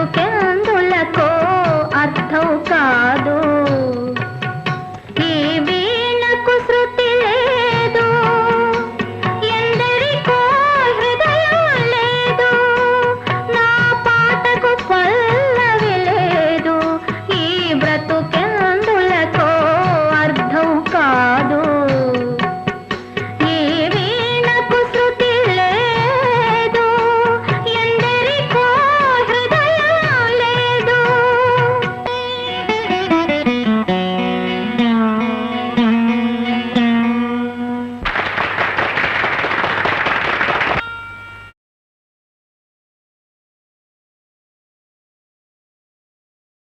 బ్రతుకెందులకో